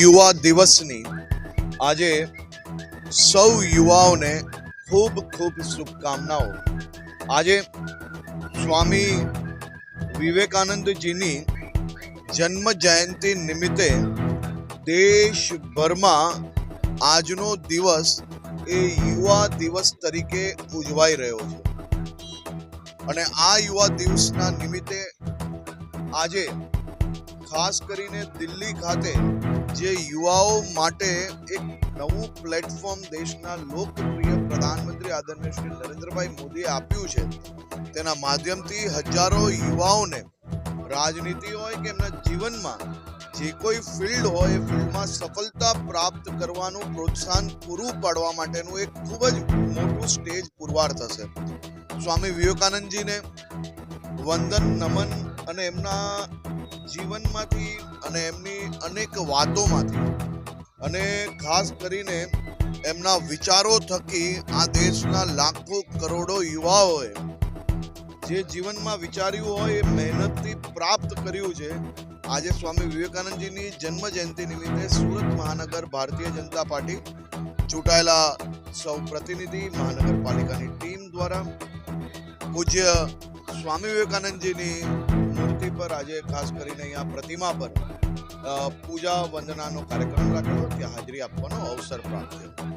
યુવા દિવસની આજે સૌ યુવાઓને ખૂબ ખૂબ શુભકામનાઓ. આજે સ્વામી વિવેકાનંદજીની જન્મ જયંતિ નિમિત્તે દેશભરમાં આજનો દિવસ એ યુવા દિવસ તરીકે ઉજવાઈ રહ્યો છે. અને આ યુવા દિવસના નિમિત્તે આજે ખાસ કરીને દિલ્હી ખાતે જે યુવાઓ માટે એક નવું પ્લેટફોર્મ દેશના લોકપ્રિય પ્રધાનમંત્રી આદરણીય શ્રી નરેન્દ્રભાઈ મોદીએ આપ્યું છે. તેના માધ્યમથી હજારો યુવાઓને રાજનીતિ હોય કે એમના જીવનમાં જે કોઈ ફિલ્ડ હોય એ ફિલ્ડમાં સફળતા પ્રાપ્ત કરવાનું પ્રોત્સાહન પૂરું પાડવા માટેનું એક ખૂબ જ મોટું સ્ટેજ પુરવાર થશે. સ્વામી વિવેકાનંદજીને વંદન નમન અને એમના જીવનમાંથી અને એમની અનેક વાતોમાંથી. અને ખાસ કરીને એમના વિચારો થકી આ દેશના લાખો કરોડો યુવાઓએ જે જીવનમાં વિચાર્યું હોય એ મહેનતથી પ્રાપ્ત કર્યું છે. આજે સ્વામી વિવેકાનંદજીની જન્મ જયંતિ નિમિત્તે સુરત મહાનગર ભારતીય જનતા પાર્ટી ચૂંટાયેલા સૌ પ્રતિનિધિ મહાનગરપાલિકાની ટીમ દ્વારા પૂજ્ય સ્વામી વિવેકાનંદજીની પર આજે ખાસ કરીને અહીંયા પ્રતિમા પર પૂજા વંદનાનો કાર્યક્રમ રાખેલો ત્યાં હાજરી આપવાનો અવસર પ્રાપ્ત થયો.